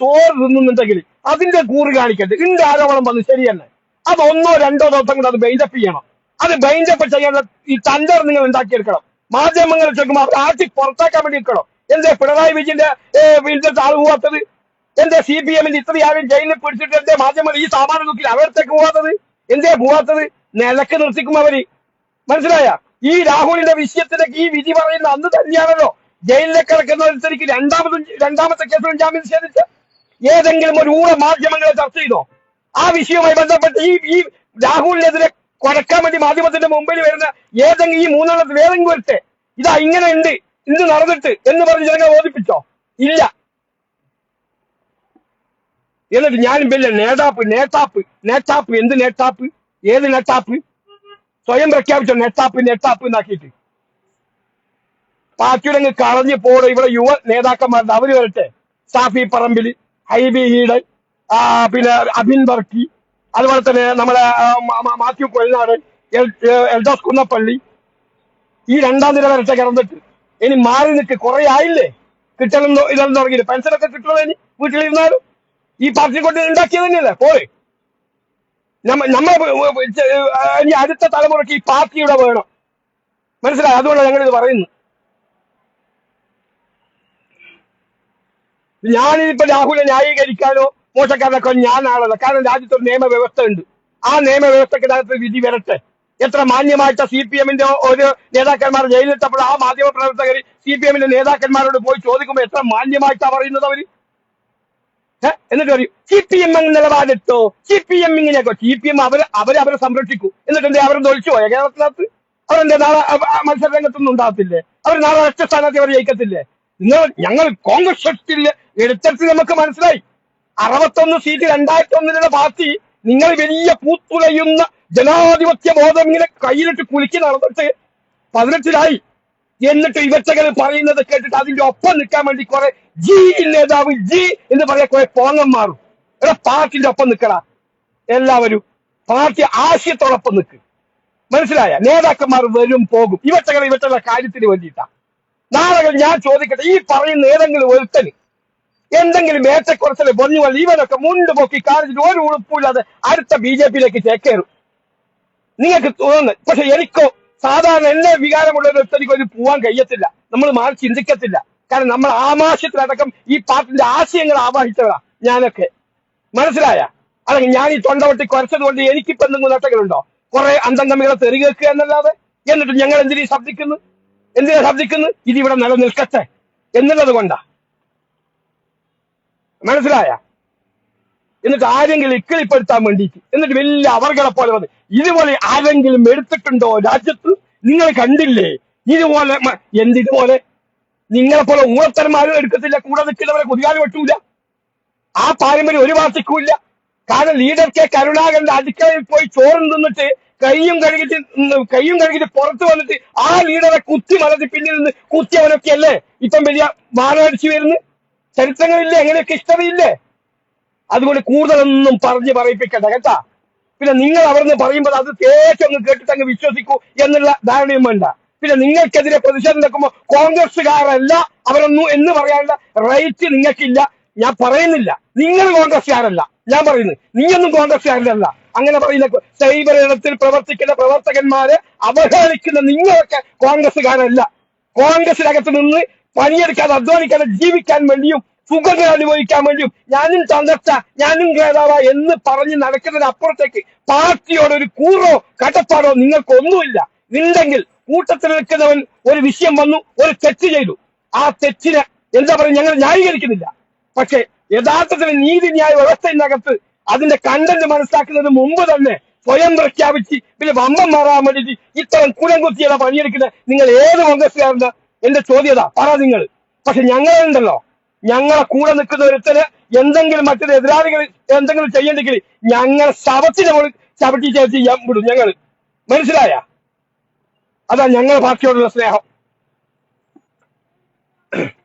ചോറ് തിന്നുന്നുണ്ടെങ്കിൽ അതിന്റെ കൂറ് കാണിക്കട്ടെ ഇതിന്റെ ആരോപണം വന്ന് ശരി തന്നെ അത് ഒന്നോ രണ്ടോ ദിവസം കൊണ്ട് അത് ബൈൻഡപ്പ് ചെയ്യണം. അത് ബൈൻഡപ്പ് ചെയ്യാനുള്ള ഈ തണ്ടർ നിങ്ങൾ ഉണ്ടാക്കിയെടുക്കണം. മാധ്യമങ്ങൾ ചോദിക്കുമ്പോൾ അവർ ആട്ടി പുറത്താക്കാൻ വേണ്ടി നിൽക്കണം. എന്തേ പിണറായി വിജയന്റെ വീട്ടിൽ ആൾ പോവാത്തത്? എന്തേ സി പി എമ്മിന്റെ ഇത്രയാളും ജയിലിൽ പിടിച്ചിട്ട് എന്തേ മാധ്യമങ്ങൾ ഈ സാമാനം നോക്കി അവരത്തേക്ക് പോവാത്തത്? എന്തേ പോവാത്തത്? നിലയ്ക്ക് നിർത്തിക്കും അവർ. മനസ്സിലായ? ഈ രാഹുലിന്റെ വിഷയത്തിലേക്ക് ഈ വിധി പറയുന്ന അന്ന് തന്നെയാണല്ലോ. ജയിലിലേക്ക് കിടക്കുന്ന രണ്ടാമതും രണ്ടാമത്തെ കേസിലും ജാമ്യം നിഷേധിച്ച് ഏതെങ്കിലും ഒരു ഊഴ മാധ്യമങ്ങളെ ചർച്ച ചെയ്തോ? ആ വിഷയവുമായി ബന്ധപ്പെട്ട് ഈ ഈ രാഹുലിനെതിരെ കുഴക്കാൻ വേണ്ടി മാധ്യമത്തിന്റെ മുമ്പിൽ വരുന്ന ഏതെങ്കിലും ഈ മൂന്നെണ്ണത്തിൽ ഏതെങ്കിലും വരട്ടെ ഇതാ ഇങ്ങനെ ഉണ്ട് ഇന്ന് നടന്നിട്ട് എന്ന് പറഞ്ഞ് ജനങ്ങളെ ബോധിപ്പിച്ചോ? ഇല്ല. എന്നിട്ട് ഞാനും വലിയ നേതാപ്പ് നേതാപ്പ് നേതാപ്പ് എന്ത് നേതാപ്പ്? ഏത് നെട്ടാപ്പ് സ്വയം പ്രഖ്യാപിച്ചോ നെട്ടാപ്പ് നെട്ടാപ്പ് എന്നാക്കിയിട്ട്? പാർട്ടിയുടെ കളഞ്ഞു പോടെ ഇവിടെ യുവ നേതാക്കന്മാരുണ്ട് അവർ വരട്ടെ. സാഫി പറമ്പിൽ ഹൈബി ഈഡൻ ആ, പിന്നെ അബിൻ ബർക്കി അതുപോലെ തന്നെ മാ- മാത്യു കൊഴിനാട് എൽദാസ് കുന്നപ്പള്ളി ഈ രണ്ടാം നില വരട്ടെ കിടന്നിട്ട് ഇനി മാറി നിൽക്ക് കുറെ ആയില്ലേ? കിട്ടലെന്നോ ഇതെന്ന് തുടങ്ങിയില്ല. പെൻഷനൊക്കെ കിട്ടണോ ഇനി? വീട്ടിലിരുന്നാലും? ഈ പാർട്ടി കൊണ്ട് ഉണ്ടാക്കിയത് തന്നെയല്ലേ? പോയി. നമ്മ നമ്മ ഇനി അടുത്ത തലമുറയ്ക്ക് ഈ പാർട്ടിയുടെ വേണം. മനസ്സിലായി? അതുകൊണ്ടാണ് ഞങ്ങൾ ഇത് പറയുന്നത്. ഞാനിപ്പോ രാഹുലിനെ ന്യായീകരിക്കാനോ മോശക്കാരനൊക്കെ ഞാനാണല്ലോ. കാരണം രാജ്യത്ത് ഒരു നിയമവ്യവസ്ഥ ഉണ്ട് ആ നിയമവ്യവസ്ഥക്കിനകത്ത് വിധി വരട്ടെ. എത്ര മാന്യമായിട്ട് സി പി എമ്മിന്റെ ഒരു നേതാക്കന്മാർ ജയിലിട്ടപ്പോൾ ആ മാധ്യമ പ്രവർത്തകർ സി പി എമ്മിന്റെ നേതാക്കന്മാരോട് പോയി ചോദിക്കുമ്പോൾ എത്ര മാന്യമായിട്ടാ പറയുന്നത് അവർ? എന്നിട്ട് പറയും സി പി എം നിലപാടെടുത്തോ? സി പി എം ഇങ്ങനെയൊക്കെ സി പി എം അവർ അവരെ അവരെ സംരക്ഷിക്കൂ. എന്നിട്ട് എന്തേ അവരെ തൊളിച്ചു പോയ കേരളത്തിനകത്ത്? അവരെന്താ നാളെ മത്സര രംഗത്തൊന്നും ഉണ്ടാകത്തില്ലേ? അവർ നാളെ ഒറ്റ സ്ഥാനാർത്ഥി അവർ ജയിക്കത്തില്ലേ? നിങ്ങൾ ഞങ്ങൾ കോൺഗ്രസ് എടുത്തില്ല എടുത്തിട്ട് നമുക്ക് മനസ്സിലായി. അറുപത്തൊന്ന് സീറ്റ് രണ്ടായിരത്തി ഒന്നിലുള്ള പാർട്ടി നിങ്ങൾ വലിയ പൂത്തുലയുന്ന ജനാധിപത്യ ബോധം ഇങ്ങനെ കയ്യിലിട്ട് കുലുക്കി നടന്നിട്ട് പതിനെട്ടിലായി. എന്നിട്ട് ഇവറ്റകൾ പറയുന്നത് കേട്ടിട്ട് അതിന്റെ ഒപ്പം നിൽക്കാൻ വേണ്ടി കുറെ ജി നേതാവ് ജി എന്ന് പറയാ കുറെ പോങ്ങന്മാറും എടാ പാർട്ടിന്റെ ഒപ്പം നിൽക്കടാ. എല്ലാവരും പാർട്ടി ആശയത്തോടൊപ്പം നിൽക്ക്. മനസ്സിലായ? നേതാക്കന്മാർ വരും പോകും. ഇവറ്റകൾ ഇവറ്റകളുടെ കാര്യത്തിന് വേണ്ടിയിട്ടാ. നാളെ ഞാൻ ചോദിക്കട്ടെ ഈ പറയുന്ന ഏതെങ്കിലും ഒരുത്തന് എന്തെങ്കിലും ഏറ്റക്കുറച്ചിൽ പറഞ്ഞു പോലെ ഇവനൊക്കെ മുണ്ട് പൊക്കി കാണിച്ചിട്ട് ഒരു ഉളുപ്പില്ലാതെ അടുത്ത ബി ജെ പിയിലേക്ക് ചേക്കേറും നിങ്ങൾക്ക് തോന്നുന്നു പക്ഷെ എനിക്കോ സാധാരണ എന്നെ വികാരമുള്ള ഒരു വ്യക്തിക്ക് ഒരു പോവാൻ കഴിയത്തില്ല. നമ്മൾ മാറി ചിന്തിക്കത്തില്ല. കാരണം നമ്മൾ ആമാശയത്തിലടക്കം ഈ പാർട്ടിന്റെ ആശയങ്ങൾ ആവാഹിച്ചതാ ഞാനൊക്കെ. മനസ്സിലായ? അല്ലെങ്കിൽ ഞാൻ ഈ തൊണ്ടവട്ടി കുറച്ചത് കൊണ്ട് എനിക്കിപ്പോ എന്തെങ്കിലും നേട്ടങ്ങളുണ്ടോ കുറെ അന്തംഗമികളെ തെറി കേൾക്കുക എന്നല്ലാതെ? എന്നിട്ട് ഞങ്ങൾ എന്തിനീ ശബ്ദിക്കുന്നു? എന്തിനാ ശബ്ദിക്കുന്നു? ഇതിവിടെ നിലനിൽക്കട്ടെ എന്നുള്ളത് കൊണ്ടാ. മനസ്സിലായ? എന്നിട്ട് ആരെങ്കിലും ഇക്കിളിപ്പെടുത്താൻ വേണ്ടിയിട്ട് എന്നിട്ട് വലിയ അവർകളെ പോലെ വന്ന് ഇതുപോലെ ആരെങ്കിലും എടുത്തിട്ടുണ്ടോ രാജ്യത്ത്? നിങ്ങൾ കണ്ടില്ലേ? ഇതുപോലെ എന്തിതുപോലെ? നിങ്ങളെ പോലെ ഊഴത്തന്മാരും എടുക്കത്തില്ല കൂടെ നിൽക്കുന്നവരെ കുതികാലം വെട്ടൂല. ആ പാരമ്പര്യം ഒരു പാർട്ടിക്കുമില്ല കാരണം ലീഡർ കെ കരുണാകരന്റെ അടുക്കളയിൽ പോയി ചോറും തിന്നിട്ട് കൈയും കഴുകിട്ട് കൈയും കഴുകിട്ട് പുറത്ത് വന്നിട്ട് ആ ലീഡറെ കുത്തി മലത്തി പിന്നിൽ നിന്ന് കുത്തി അവനൊക്കെയല്ലേ? ഇപ്പം വലിയ വാനടിച്ചു വരുന്നു. ചരിത്രങ്ങളില്ലേ? എങ്ങനെയൊക്കെ ഇഷ്ടതയില്ലേ? അതുകൊണ്ട് കൂടുതലൊന്നും പറഞ്ഞ് പറയിപ്പിക്കണ്ട കേട്ടാ? പിന്നെ നിങ്ങൾ അവർന്ന് പറയുമ്പോൾ അത് തേച്ചങ്ങ് കേട്ടിട്ട് അങ്ങ് വിശ്വസിക്കൂ എന്നുള്ള ധാരണയും വേണ്ട. പിന്നെ നിങ്ങൾക്കെതിരെ പ്രതിഷേധം നിൽക്കുമ്പോൾ കോൺഗ്രസ്സുകാരല്ല അവരൊന്നും എന്ന് പറയാനുള്ള റൈറ്റ് നിങ്ങൾക്കില്ല. ഞാൻ പറയുന്നില്ല. നിങ്ങൾ കോൺഗ്രസ്സുകാരല്ല. ഞാൻ പറയുന്നു. നീയൊന്നും കോൺഗ്രസ്സുകാരല്ല. അങ്ങനെ പറയില്ല. സൈബർ ഇടത്തിൽ പ്രവർത്തിക്കുന്ന പ്രവർത്തകന്മാരെ അവഹേളിക്കുന്ന നിങ്ങളൊക്കെ കോൺഗ്രസ്സുകാരല്ല. കോൺഗ്രസിനകത്ത് നിന്ന് പണിയെടുക്കാതെ അധ്വാനിക്കാതെ ജീവിക്കാൻ വേണ്ടിയും സുഖങ്ങൾ അനുഭവിക്കാൻ വേണ്ടിയും ഞാനും തകർച്ച ഞാനും നേതാവ എന്ന് പറഞ്ഞ് നടക്കുന്നതിന് അപ്പുറത്തേക്ക് പാർട്ടിയോട് ഒരു കൂറോ കടപ്പാടോ നിങ്ങൾക്കൊന്നുമില്ല. ഉണ്ടെങ്കിൽ കൂട്ടത്തിൽ നിൽക്കുന്നവൻ ഒരു വിഷയം വന്നു ഒരു തെറ്റ് ചെയ്തു. ആ തെറ്റിനെ എന്താ പറയുക ഞങ്ങൾ ന്യായീകരിക്കുന്നില്ല. പക്ഷെ യഥാർത്ഥത്തിൽ നീതിന്യായ വ്യവസ്ഥയിനകത്ത് അതിന്റെ കണ്ടന്റ് മനസ്സിലാക്കുന്നതിന് മുമ്പ് തന്നെ സ്വയം പ്രഖ്യാപിച്ച് പിന്നെ വമ്പം മാറാൻ വേണ്ടിയിട്ട് ഇത്തരം കുലം കുത്തിയതാ പണിയെടുക്കുന്ന നിങ്ങൾ ഏത് കോൺഗ്രസ്സുകാരന്റെ എന്റെ ചോദ്യത പറ നിങ്ങൾ. പക്ഷെ ഞങ്ങളുണ്ടല്ലോ. ഞങ്ങളെ കൂടെ നിൽക്കുന്ന ഒരുത്തന് എന്തെങ്കിലും മറ്റൊരു എതിരാളികൾ എന്തെങ്കിലും ചെയ്യണ്ടെങ്കിൽ ഞങ്ങൾ ശവത്തിന് മുകളിൽ ചവിട്ടി ചേർത്ത് വിടും. ഞങ്ങൾ മനസ്സിലായ? അതാ ഞങ്ങൾ പാർട്ടിയോടുള്ള സ്നേഹം.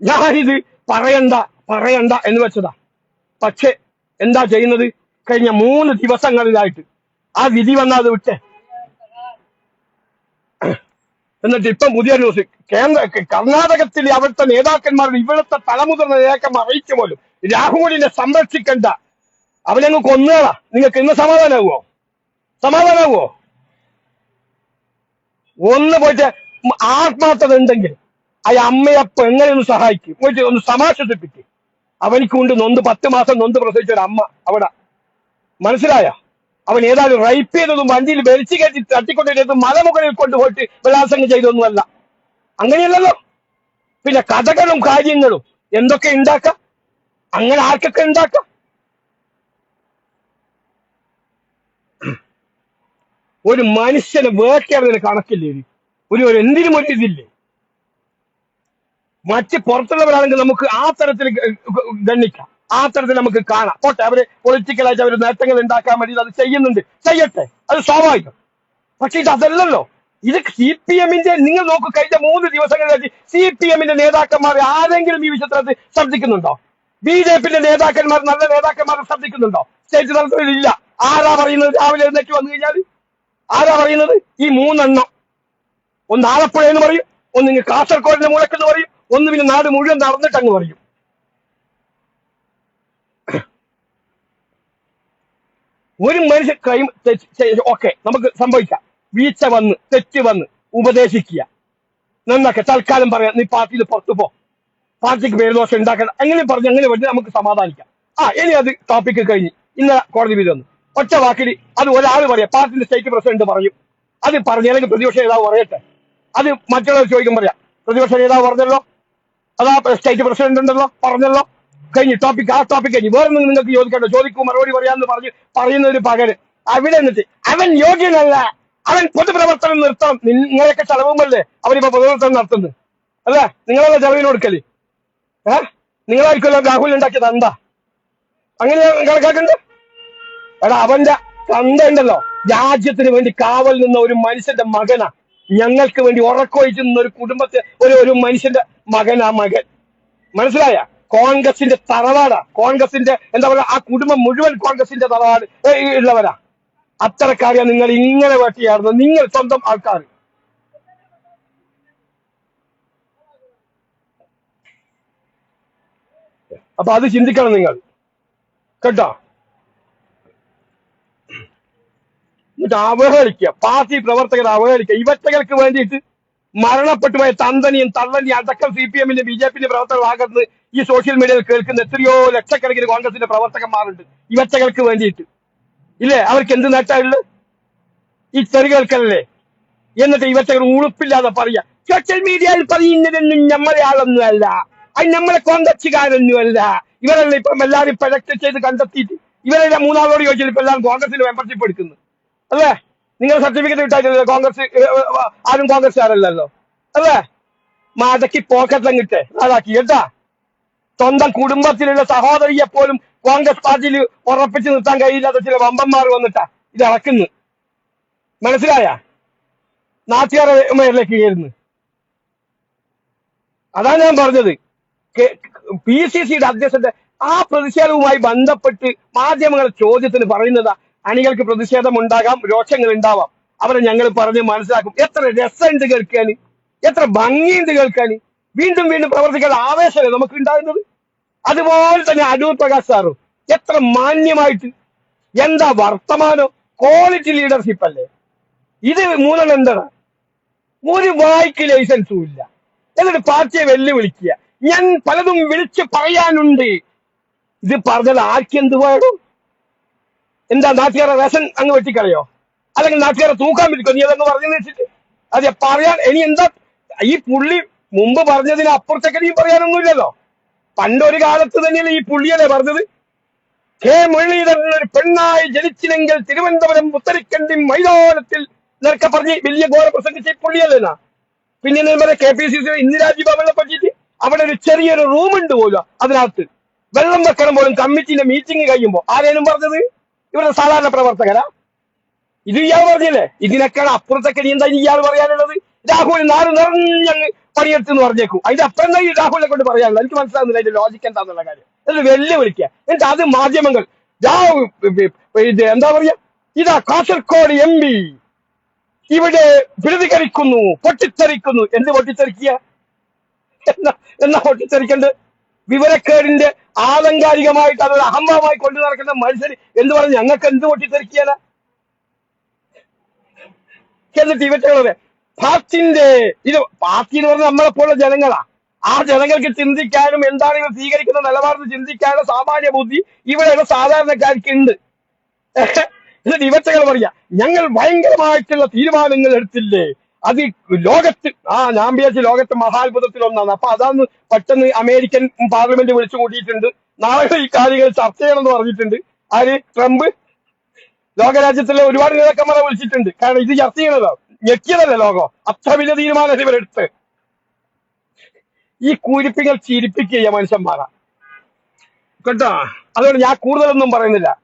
ഞാനിത് പറയണ്ട പറയണ്ട എന്ന് വെച്ചതാ. പക്ഷെ എന്താ ചെയ്യുന്നത്? കഴിഞ്ഞ മൂന്ന് ദിവസങ്ങളിലായിട്ട് ആ വിധി വന്നാൽ അത് വിട്ടേ. എന്നിട്ട് ഇപ്പം പുതിയ ന്യൂസ്. കേന്ദ്ര കർണാടകത്തിലെ അവിടുത്തെ നേതാക്കന്മാരുടെ ഇവിടുത്തെ തലമുതിർന്ന നേതാക്കന്മാർ അറിയിച്ചു പോലും. രാഹുലിനെ സംരക്ഷിക്കണ്ട. അവനങ്ങ് കൊന്നുകളാ നിങ്ങൾക്ക് ഇന്ന് സമാധാനാവോ സമാധാനാവോ ഒന്ന് പോയിട്ട് ആത്മാർത്ഥത ഉണ്ടെങ്കിൽ ആ അമ്മയെ പെങ്ങളെ ഒന്ന് സഹായിക്കും? ഒന്ന് സമാശ്വസിപ്പിക്കും. അവനിക്കുണ്ട് നൊന്ത് പത്ത് മാസം നൊന്ത് പ്രസവിച്ച ഒരു അമ്മ അവിടെ. മനസ്സിലായ? അവൻ ഏതായാലും റൈപ്പ് ചെയ്തതും വണ്ടിയിൽ വലിച്ചു കയറ്റി തട്ടിക്കൊണ്ടിരുന്നതും മലമുകളിൽ കൊണ്ടുപോയിട്ട് ബലാത്സംഗം ചെയ്തൊന്നുമല്ല അങ്ങനെയല്ലല്ലോ. പിന്നെ കഥകളും കാര്യങ്ങളും എന്തൊക്കെ ഉണ്ടാക്കാം? അങ്ങനെ ആർക്കൊക്കെ ഉണ്ടാക്കാം? ഒരു മനുഷ്യനെ വേട്ടയാടുന്നതിന് കണക്കില്ലേ ഒരു എന്തിനും ഒരു ഇതില്ലേ? മറ്റ് പുറത്തുള്ളവരാണെങ്കിൽ നമുക്ക് ആ തരത്തിൽ ഗണ്ണിക്കാം. ആ തരത്തിൽ നമുക്ക് കാണാം. പോട്ടെ അവർ പൊളിറ്റിക്കലായിട്ട് അവർ നേട്ടങ്ങൾ ഉണ്ടാക്കാൻ വേണ്ടി അത് ചെയ്യുന്നുണ്ട്. ചെയ്യട്ടെ. അത് സ്വാഭാവികം. പക്ഷെ ഇത് അതല്ലല്ലോ. ഇത് സി പി എമ്മിന്റെ നിങ്ങൾ നോക്കൂ കഴിഞ്ഞ മൂന്ന് ദിവസങ്ങളിലായിട്ട് സി പി എമ്മിന്റെ നേതാക്കന്മാർ ആരെങ്കിലും ഈ വിഷയത്തിൽ ശ്രദ്ധിക്കുന്നുണ്ടോ? ബി ജെ പിന്റെ നേതാക്കന്മാർ നല്ല നേതാക്കന്മാർ ശ്രദ്ധിക്കുന്നുണ്ടോ? സ്റ്റേറ്റ് തലത്തിൽ ഇല്ല. ആരാ പറയുന്നത്? രാവിലെ എഴുന്നേറ്റ് വന്നു കഴിഞ്ഞാൽ ആരാ പറയുന്നത്? ഈ മൂന്നെണ്ണം. ഒന്ന് ആലപ്പുഴ എന്ന് പറയും. ഒന്ന് ഇങ്ങ് കാസർഗോഡിന്റെ മൂലക്കെന്ന് പറയും. ഒന്ന് പിന്നെ നാട് മുഴുവൻ നടന്നിട്ട് അങ്ങ് പറയും. ഒരു മനുഷ്യ ക്രൈം ഓക്കെ നമുക്ക് സംഭവിക്കാം. വീഴ്ച വന്ന് തെറ്റ് വന്ന് ഉപദേശിക്കുക. നന്നാക്കെ തൽക്കാലം പറയാം നീ പാർട്ടിയിൽ പുറത്തു പോ. പാർട്ടിക്ക് പേരുദോഷം ഉണ്ടാക്കണം അങ്ങനെ പറഞ്ഞ് അങ്ങനെ പറഞ്ഞ് നമുക്ക് സമാധാനിക്കാം. ആ ഇനി അത് ടോപ്പിക്ക് കഴിഞ്ഞ്. ഇന്ന കോടതി വിധി വന്നു. ഒറ്റ വാക്കിൽ അത് ഒരാൾ പറയാം പാർട്ടിന്റെ സ്റ്റേറ്റ് പ്രസിഡന്റ് പറയും. അത് പറഞ്ഞ അല്ലെങ്കിൽ പ്രതിപക്ഷ നേതാവ് പറയട്ടെ. അത് മറ്റുള്ളവർ ചോദിക്കും പറയാം പ്രതിപക്ഷ നേതാവ് പറഞ്ഞല്ലോ അതാ സ്റ്റേറ്റ് പ്രസിഡന്റ് ഉണ്ടല്ലോ പറഞ്ഞല്ലോ. കഴിഞ്ഞു ടോപ്പിക് ആ ടോപ്പിക് കഴിഞ്ഞു വേറെ നിങ്ങൾക്ക് ചോദിക്കണ്ട ചോദിക്കും മറുപടി പറയാന്ന് പറഞ്ഞ് പറയുന്നതിന് പകര് അവിടെ എന്നിട്ട് അവൻ യോഗ്യനല്ല. അവൻ പൊതുപ്രവർത്തനം നിർത്തണം. നിങ്ങളൊക്കെ ചെലവുമല്ലേ അവരിപ്പോ പൊതുപ്രവർത്തനം നടത്തുന്നത്? അല്ലേ? നിങ്ങളല്ല ചെലവിന് കൊടുക്കൽ? ഏ? നിങ്ങളായിരിക്കുമല്ലോ രാഹുൽ ഉണ്ടാക്കിയത് എന്താ അങ്ങനെ കണക്കാക്കുന്നുണ്ട് എടാ അവന്റെ തന്ത ഉണ്ടല്ലോ. രാജ്യത്തിന് വേണ്ടി കാവൽ നിന്ന ഒരു മനുഷ്യന്റെ മകനാ. ഞങ്ങൾക്ക് വേണ്ടി ഉറക്കൊഴിച്ചു നിന്ന ഒരു കുടുംബത്തെ ഒരു ഒരു മനുഷ്യന്റെ മകനാ മകൻ. മനസ്സിലായ? കോൺഗ്രസിന്റെ തറവാടാ. കോൺഗ്രസിന്റെ എന്താ പറയുക ആ കുടുംബം മുഴുവൻ കോൺഗ്രസിന്റെ തറവാട് ഉള്ളവരാ. അത്തരക്കാരെ നിങ്ങൾ ഇങ്ങനെ വേട്ടിയായിരുന്നു നിങ്ങൾ സ്വന്തം ആൾക്കാർ. അപ്പൊ അത് ചിന്തിക്കണം നിങ്ങൾ. കേട്ടോ? എന്നിട്ട് അവഹേളിക്കുക. പാർട്ടി പ്രവർത്തകരെ അവഹേളിക്കുക. ഇവറ്റകൾക്ക് വേണ്ടിയിട്ട് മരണപ്പെട്ടു പോയ തന്തനിയും തള്ളനിയും അടക്കം സി പി എമ്മിന്റെ ബി ജെ പിന്റെ പ്രവർത്തകരാകുന്നത് ഈ സോഷ്യൽ മീഡിയയിൽ കേൾക്കുന്ന എത്രയോ ലക്ഷക്കണക്കിന് കോൺഗ്രസിന്റെ പ്രവർത്തകന്മാരുണ്ട്. ഇവറ്റകൾക്ക് വേണ്ടിയിട്ട്. ഇല്ലേ? അവർക്ക് എന്ത് നേട്ടമുള്ളു ഈ ചെറുകൾക്കല്ലേ എന്നിട്ട് ഇവറ്റകൾ ഉളുപ്പില്ലാതെ പറയാ സോഷ്യൽ മീഡിയയിൽ പറയുന്നതൊന്നും നമ്മളെ ആളൊന്നുമല്ല. അത് നമ്മളെ കോൺഗ്രസുകാരൊന്നുമല്ല ഇവരെല്ലാം ഇപ്പം എല്ലാവരും പ്രൊജക്ട് ചെയ്ത് കണ്ടെത്തിയിട്ട് ഇവരെല്ലാം മൂന്നാളോട് ചോദിച്ചിട്ട് ഇപ്പൊ എല്ലാം കോൺഗ്രസിന്റെ മെമ്പർഷിപ്പ് എടുക്കുന്നു. അല്ലേ? നിങ്ങൾ സർട്ടിഫിക്കറ്റ് കിട്ടായിട്ടില്ല കോൺഗ്രസ് ആരും കോൺഗ്രസ്സുകാരല്ലല്ലോ. അല്ലേ? മാതയ്ക്ക് പോക്കറ്റം കിട്ടേ അതാക്കി കേട്ടാ? സ്വന്തം കുടുംബത്തിലുള്ള സഹോദരിയെ പോലും കോൺഗ്രസ് പാർട്ടിയിൽ ഉറപ്പിച്ചു നിർത്താൻ കഴിയില്ലാത്ത ചില വമ്പന്മാർ വന്നിട്ടാ ഇത് ഇളക്കുന്നു മനസ്സിലായ? നാട്ടുകാരെ മേലേക്ക് കയറുന്നു. അതാണ് ഞാൻ പറഞ്ഞത്. പി സി സിയുടെ അധ്യക്ഷന്റെ ആ പ്രതിഷേധവുമായി ബന്ധപ്പെട്ട് മാധ്യമങ്ങളുടെ ചോദ്യത്തിന് പറയുന്നത് അണികൾക്ക് പ്രതിഷേധം ഉണ്ടാകാം രോഷങ്ങൾ ഉണ്ടാവാം അവരെ ഞങ്ങൾ പറഞ്ഞ് മനസ്സിലാക്കും. എത്ര രസമുണ്ട് കേൾക്കാൻ എത്ര ഭംഗിയുണ്ട് കേൾക്കാൻ വീണ്ടും വീണ്ടും പ്രവർത്തിക്കാൻ ആവേശമല്ലേ നമുക്ക് ഉണ്ടാകുന്നത് അതുപോലെ തന്നെ അടൂർ പ്രകാശ് സാറും എത്ര മാന്യമായിട്ട് എന്താ വർത്തമാനം? ക്വാളിറ്റി ലീഡർഷിപ്പ് അല്ലേ? ഇത് മൂന്നെണ്ണം എന്താണ്? ഒരു വായിക്ക് ലൈസൻസും ഇല്ല. എന്നിട്ട് പാർട്ടിയെ വെല്ലുവിളിക്കുക. ഞാൻ പലതും വിളിച്ച് പറയാനുണ്ട്. ഇത് പറഞ്ഞത് ആർക്കെന്ത് വേണം? എന്താ നാട്ടുകാരെ റേഷൻ അങ്ങ് വെട്ടിക്കളയോ? അല്ലെങ്കിൽ നാട്ടുകാരെ തൂക്കാൻ പറ്റിക്കോ നീ അതങ്ങ് പറഞ്ഞു വെച്ചിട്ട്. അതെ പറയാൻ ഇനി എന്താ ഈ പുള്ളി മുമ്പ് പറഞ്ഞതിന് അപ്പുറത്തേക്ക് നീ പറയാനൊന്നുമില്ലല്ലോ. പണ്ടൊരു കാലത്ത് തന്നെയല്ലേ ഈ പുള്ളിയല്ലേ പറഞ്ഞത്? കെ മുരളീധരൻ ഒരു പെണ്ണായി ജനിച്ചില്ലെങ്കിൽ തിരുവനന്തപുരം മുത്തരിക്കണ്ടി മൈതാനത്തിൽ എന്നൊക്കെ പറഞ്ഞ് വലിയ ഘോര പ്രസംഗിച്ച ഈ പുള്ളിയല്ലേനാ പിന്നെ പറയാം K P C C Indiraji ഭവനെ പറ്റിയിട്ട് അവിടെ ഒരു ചെറിയൊരു റൂമുണ്ട് പോലും അതിനകത്ത്. വെള്ളം വെക്കണം പോലും കമ്മിറ്റിന്റെ മീറ്റിംഗ് കഴിയുമ്പോ ആരേലും പറഞ്ഞത്? ഇവരുടെ സാധാരണ പ്രവർത്തകരാ? ഇത് ഇയാൾ പറഞ്ഞില്ലേ? ഇതിനേക്കാൾ അപ്പുറത്തൊക്കെ എന്താ ഇയാൾ പറയാനുള്ളത്? രാഹുൽ നാട് നിറഞ്ഞങ്ങ് പണിയെടുത്തെന്ന് പറഞ്ഞേക്കും. അതിന്റെ അപ്പുറം ഈ രാഹുലിനെ കൊണ്ട് പറയാനുള്ളത്. എനിക്ക് മനസ്സിലാകുന്നില്ല അതിന്റെ ലോജിക്ക് എന്താന്നുള്ള കാര്യം. എന്നിട്ട് വെല്ലുവിളിക്കുക. എന്നിട്ട് അത് മാധ്യമങ്ങൾ ഇത് എന്താ പറയാ? ഇതാ കാസർകോട് എം പി. ഇവിടെ പ്രതികരിക്കുന്നു പൊട്ടിത്തെറിക്കുന്നു. എന്ത് പൊട്ടിത്തെറിക്കുക? എന്നാ എന്നാ പൊട്ടിത്തെറിക്കണ്ട് വിവരക്കേടിന്റെ ആലങ്കാരികമായിട്ട് അതൊരു അഹംഭാവമായി കൊണ്ടു നടക്കുന്ന മനുഷ്യർ എന്ന് പറഞ്ഞ്? ഞങ്ങൾക്ക് എന്ത് പൊട്ടിത്തെറിക്കാന എന്നിട്ട് ഇവറ്റകളെ പാർട്ടിന്റെ ഇത് പാർട്ടി എന്ന് പറഞ്ഞാൽ നമ്മളെപ്പോലുള്ള ജനങ്ങളാ. ആ ജനങ്ങൾക്ക് ചിന്തിക്കാനും എന്താണ് ഇവർ സ്വീകരിക്കുന്ന നിലപാടെന്ന് ചിന്തിക്കാനുള്ള സാമാന്യ ബുദ്ധി ഇവിടെയുള്ള സാധാരണക്കാർക്ക് ഉണ്ട് എന്നിട്ട് ഇവറ്റകൾ പറയാ ഞങ്ങൾ ഭയങ്കരമായിട്ടുള്ള തീരുമാനങ്ങൾ എടുത്തില്ലേ? അത് ലോകത്ത് ആ ഞാൻ ലോകത്ത് മഹാത്ഭുതത്തിൽ ഒന്നാണ് അപ്പൊ അതാണ് പെട്ടെന്ന് അമേരിക്കൻ പാർലമെന്റ് വിളിച്ചു കൂട്ടിയിട്ടുണ്ട്. നാളെ ഈ കാര്യങ്ങൾ ചർച്ച ചെയ്യണമെന്ന് പറഞ്ഞിട്ടുണ്ട്. ആര്? ട്രംപ്. ലോകരാജ്യത്തിലെ ഒരുപാട് നേതാക്കന്മാരെ വിളിച്ചിട്ടുണ്ട്. കാരണം ഇത് ചർച്ച ചെയ്യണതാ. ഞെക്കിയതല്ലേ ലോകം. അത്ര വലിയ തീരുമാനം ഇവരെടുത്ത്. ഈ കൂരിപ്പിങ്ങൾ ചിരിപ്പിക്കുക മനുഷ്യന്മാരാ. കേട്ടോ? അതുകൊണ്ട് ഞാൻ കൂടുതലൊന്നും പറയുന്നില്ല.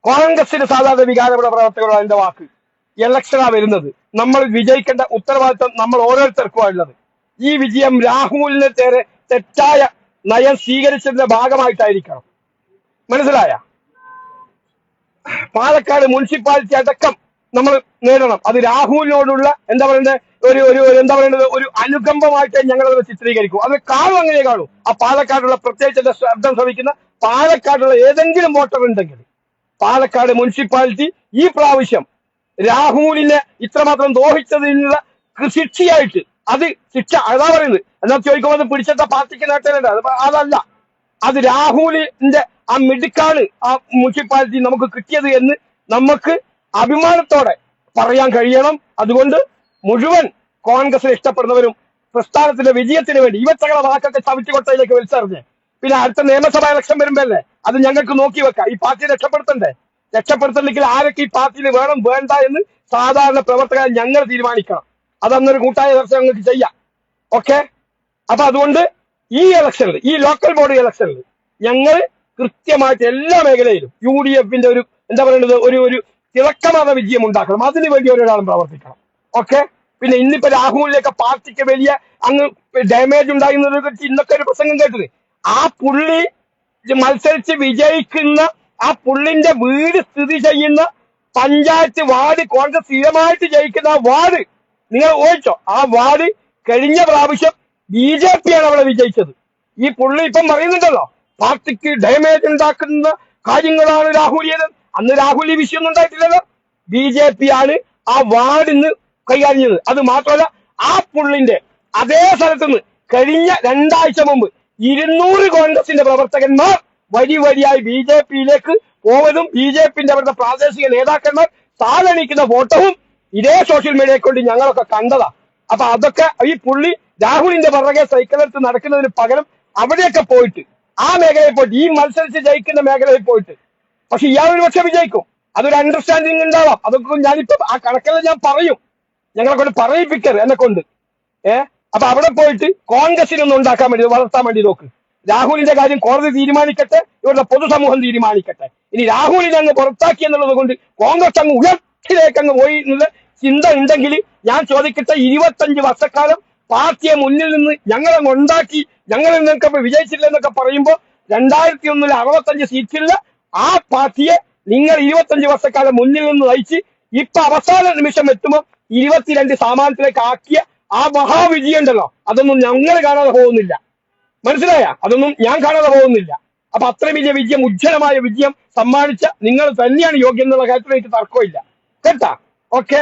കോൺഗ്രസിന്റെ സാധാരണ വികാരമുള്ള പ്രവർത്തകരോട് അതിന്റെ വാക്ക്. ഇലക്ഷനാ വരുന്നത്. നമ്മൾ വിജയിക്കേണ്ട ഉത്തരവാദിത്വം നമ്മൾ ഓരോരുത്തർക്കുമാണ് ഉള്ളത് ഈ വിജയം രാഹുലിന് തേരെ തെറ്റായ നയം സ്വീകരിച്ചതിന്റെ ഭാഗമായിട്ടായിരിക്കണം. മനസ്സിലായ? പാലക്കാട് മുനിസിപ്പാലിറ്റി അടക്കം നമ്മൾ നേടണം. അത് രാഹുലിനോടുള്ള എന്താ പറയുന്നത് ഒരു ഒരു എന്താ പറയുന്നത് ഒരു അനുകമ്പമായിട്ട് ഞങ്ങൾ അത് ചിത്രീകരിക്കും. അത് കാണും അങ്ങനെ കാണും. ആ പാലക്കാടുള്ള പ്രത്യേകിച്ച് എന്റെ ശബ്ദം ശ്രമിക്കുന്ന പാലക്കാടുള്ള ഏതെങ്കിലും വോട്ടർ ഉണ്ടെങ്കിൽ പാലക്കാട് മുനിസിപ്പാലിറ്റി ഈ പ്രാവശ്യം രാഹുലിനെ ഇത്രമാത്രം ദോഹിച്ചതിനുള്ള കൃ- ശിക്ഷയായിട്ട്. അത് ശിക്ഷ അതാ പറയുന്നത്. എന്നാൽ ചോദിക്കുമ്പോൾ അത് പിടിച്ചെത്ത പാർട്ടിക്ക് നേട്ടേണ്ട അതല്ല. അത് രാഹുലിന്റെ ആ മിടുക്കാണ് ആ മുനിസിപ്പാലിറ്റി നമുക്ക് കിട്ടിയത് എന്ന് നമുക്ക് അഭിമാനത്തോടെ പറയാൻ കഴിയണം. അതുകൊണ്ട് മുഴുവൻ കോൺഗ്രസിനെ ഇഷ്ടപ്പെടുന്നവരും പ്രസ്ഥാനത്തിന്റെ വിജയത്തിന് വേണ്ടി ഇവറ്റകളെ വാക്കൊക്കെ ചവിറ്റുകൊട്ടയിലേക്ക് വലിച്ചെറിഞ്ഞ്. പിന്നെ അടുത്ത നിയമസഭാ ഇലക്ഷൻ വരുമ്പല്ലേ അത് ഞങ്ങൾക്ക് നോക്കി വെക്കാം. ഈ പാർട്ടി രക്ഷപ്പെടുത്തണ്ടേ? രക്ഷപ്പെടുത്തണമെങ്കിൽ ആരൊക്കെ ഈ പാർട്ടിയിൽ വേണം വേണ്ട എന്ന് സാധാരണ പ്രവർത്തകർ ഞങ്ങൾ തീരുമാനിക്കണം. അതന്നൊരു കൂട്ടായ ചർച്ച ഞങ്ങൾക്ക് ചെയ്യാം. ഓക്കെ അപ്പൊ അതുകൊണ്ട് ഈ ഇലക്ഷനിൽ ഈ ലോക്കൽ ബോഡി ഇലക്ഷനിൽ ഞങ്ങൾ കൃത്യമായിട്ട് എല്ലാ മേഖലയിലും യു ഡി എഫിന്റെ ഒരു എന്താ പറയുന്നത് ഒരു ഒരു തിളക്കമാർന്ന വിജയം ഉണ്ടാക്കണം. അതിനു വേണ്ടി ഒരാളും പ്രവർത്തിക്കണം. ഓക്കെ പിന്നെ ഇന്നിപ്പോ രാഹുലിനൊക്കെ പാർട്ടിക്ക് വലിയ അങ്ങ് ഡാമേജ് കുറിച്ച് ഇന്നൊക്കെ ഒരു പ്രസംഗം കേട്ടത് ആ പുള്ളി മത്സരിച്ച് വിജയിക്കുന്ന ആ പുള്ളിന്റെ വീട് സ്ഥിതി ചെയ്യുന്ന പഞ്ചായത്ത് വാർഡ് കോൺഗ്രസ് സ്ഥിരമായിട്ട് ജയിക്കുന്ന ആ വാർഡ് നിങ്ങൾ ഓടിച്ചോ. ആ വാർഡ് കഴിഞ്ഞ പ്രാവശ്യം ബി ജെ പി ആണ് അവിടെ വിജയിച്ചത്. ഈ പുള്ളി ഇപ്പം പറയുന്നുണ്ടല്ലോ പാർട്ടിക്ക് ഡാമേജ് ഉണ്ടാക്കുന്ന കാര്യങ്ങളാണ് രാഹുൽ ചെയ്തത് അന്ന് രാഹുൽ ഈ വിഷയമൊന്നും ഉണ്ടായിട്ടില്ലല്ലോ. ബി ജെ പി ആണ് ആ കൈകാര്യം ചെയ്തത്. അത് മാത്രമല്ല ആ പുള്ളിന്റെ അതേ സ്ഥലത്തുനിന്ന് കഴിഞ്ഞ രണ്ടാഴ്ച മുമ്പ് ഇരുന്നൂറ് കോൺഗ്രസിന്റെ പ്രവർത്തകന്മാർ വരി വരിയായി ബി ജെ പിയിലേക്ക് പോവതും ബി ജെ പിന്റെ അവിടുത്തെ പ്രാദേശിക നേതാക്കന്മാർ താഴണിക്കുന്ന ഫോട്ടോവും ഇതേ സോഷ്യൽ മീഡിയയെ കൊണ്ട് ഞങ്ങളൊക്കെ കണ്ടതാ. അപ്പൊ അതൊക്കെ ഈ പുള്ളി രാഹുലിന്റെ പിറകെ സൈക്കിളെടുത്ത് നടക്കുന്നതിന് പകരം അവിടെയൊക്കെ പോയിട്ട് ആ മേഖലയിൽ പോയിട്ട് ഈ മത്സരിച്ച് ജയിക്കുന്ന മേഖലയിൽ പോയിട്ട്. പക്ഷെ ഇയാൾ ഒരു പക്ഷെ വിജയിക്കും. അതൊരു അണ്ടർസ്റ്റാൻഡിങ് ഉണ്ടാവാം. അതൊക്കെ ഞാനിപ്പോ ആ കണക്കെല്ലാം ഞാൻ പറയും. ഞങ്ങളെ കൊണ്ട് പറയിപ്പിക്കരുത് എന്നെ കൊണ്ട് ഏഹ് അപ്പൊ അവിടെ പോയിട്ട് കോൺഗ്രസിനൊന്നും ഉണ്ടാക്കാൻ വേണ്ടി വളർത്താൻ വേണ്ടി നോക്ക്. രാഹുലിന്റെ കാര്യം കോടതി തീരുമാനിക്കട്ടെ ഇവരുടെ പൊതുസമൂഹം തീരുമാനിക്കട്ടെ. ഇനി രാഹുലിനെ അങ്ങ് പുറത്താക്കി എന്നുള്ളത് കൊണ്ട് കോൺഗ്രസ് അങ്ങ് ഉയർത്തിലേക്ക് അങ്ങ് പോയി എന്നുള്ള ചിന്ത ഉണ്ടെങ്കിൽ ഞാൻ ചോദിക്കട്ടെ ഇരുപത്തഞ്ച് വർഷക്കാലം പാർട്ടിയെ മുന്നിൽ നിന്ന് ഞങ്ങളങ്ങ് ഉണ്ടാക്കി ഞങ്ങൾ നിങ്ങൾക്ക് വിജയിച്ചില്ല എന്നൊക്കെ പറയുമ്പോൾ രണ്ടായിരത്തി ഒന്നിൽ അറുപത്തഞ്ച് സീറ്റില്ല ആ പാർട്ടിയെ നിങ്ങൾ ഇരുപത്തഞ്ച് വർഷക്കാലം മുന്നിൽ നിന്ന് നയിച്ച് ഇപ്പൊ അവസാന നിമിഷം എത്തുമ്പോൾ ഇരുപത്തിരണ്ട് സാമാനത്തിലേക്ക് ആക്കിയ ആ മഹാവിജയം ഉണ്ടല്ലോ അതൊന്നും ഞങ്ങൾ കാണാതെ പോകുന്നില്ല. മനസ്സിലായ? അതൊന്നും ഞാൻ കാണാതെ പോകുന്നില്ല. അപ്പൊ അത്ര വലിയ വിജയം ഉജ്ജ്വലമായ വിജയം സമ്മാനിച്ച നിങ്ങൾ തന്നെയാണ് യോഗ്യം എന്നുള്ള കാര്യത്തിൽ എനിക്ക് തർക്കമില്ല. കേട്ടാ? ഓക്കെ?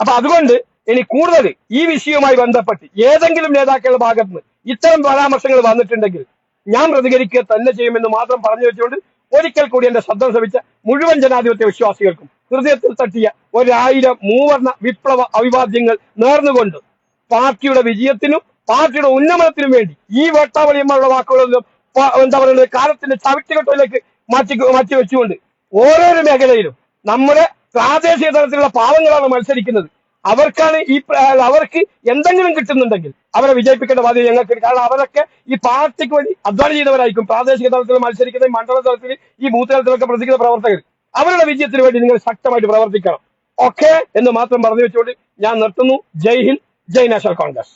അപ്പൊ അതുകൊണ്ട് ഇനി കൂടുതൽ ഈ വിഷയവുമായി ബന്ധപ്പെട്ട് ഏതെങ്കിലും നേതാക്കളുടെ ഭാഗത്ത് നിന്ന് ഇത്തരം പരാമർശങ്ങൾ വന്നിട്ടുണ്ടെങ്കിൽ ഞാൻ പ്രതികരിക്കുക തന്നെ ചെയ്യുമെന്ന് മാത്രം പറഞ്ഞു വെച്ചുകൊണ്ട് ഒരിക്കൽ കൂടി എന്റെ ശ്രദ്ധ ശ്രമിച്ച മുഴുവൻ ജനാധിപത്യ വിശ്വാസികൾക്കും ഹൃദയത്തിൽ തട്ടിയ ഒരായിരം മൂവർണ വിപ്ലവ അഭിവാദ്യങ്ങൾ നേർന്നുകൊണ്ട് പാർട്ടിയുടെ വിജയത്തിനും പാർട്ടിയുടെ ഉന്നമനത്തിനും വേണ്ടി ഈ വേട്ടാവളിയന്മാരുടെ വാക്കുകളൊന്നും പ- എന്താ പറയുന്നത് കാലത്തിന്റെ ചവിട്ടുകെട്ടിലേക്ക് മാറ്റി മാറ്റി വെച്ചുകൊണ്ട് ഓരോരോ മേഖലയിലും നമ്മുടെ പ്രാദേശിക തലത്തിലുള്ള പാവങ്ങളാണ് മത്സരിക്കുന്നത്. അവർക്കാണ് ഈ അവർക്ക് എന്തെങ്കിലും കിട്ടുന്നുണ്ടെങ്കിൽ അവരെ വിജയിപ്പിക്കേണ്ട ബാധ്യത ഞങ്ങൾക്ക് കാരണം അവരൊക്കെ ഈ പാർട്ടിക്ക് വേണ്ടി അധ്വാനം ചെയ്തവരായിരിക്കും പ്രാദേശിക തലത്തിൽ മത്സരിക്കുന്ന മണ്ഡല തലത്തിൽ ഈ ബൂത്ത് തലത്തിലൊക്കെ പ്രവർത്തിക്കുന്ന പ്രവർത്തകർ. അവരുടെ വിജയത്തിന് വേണ്ടി നിങ്ങൾ ശക്തമായിട്ട് പ്രവർത്തിക്കണം. ഓക്കെ എന്ന് മാത്രം പറഞ്ഞു വെച്ചുകൊണ്ട് ഞാൻ നിർത്തുന്നു. Jai Hind Jai national Congress.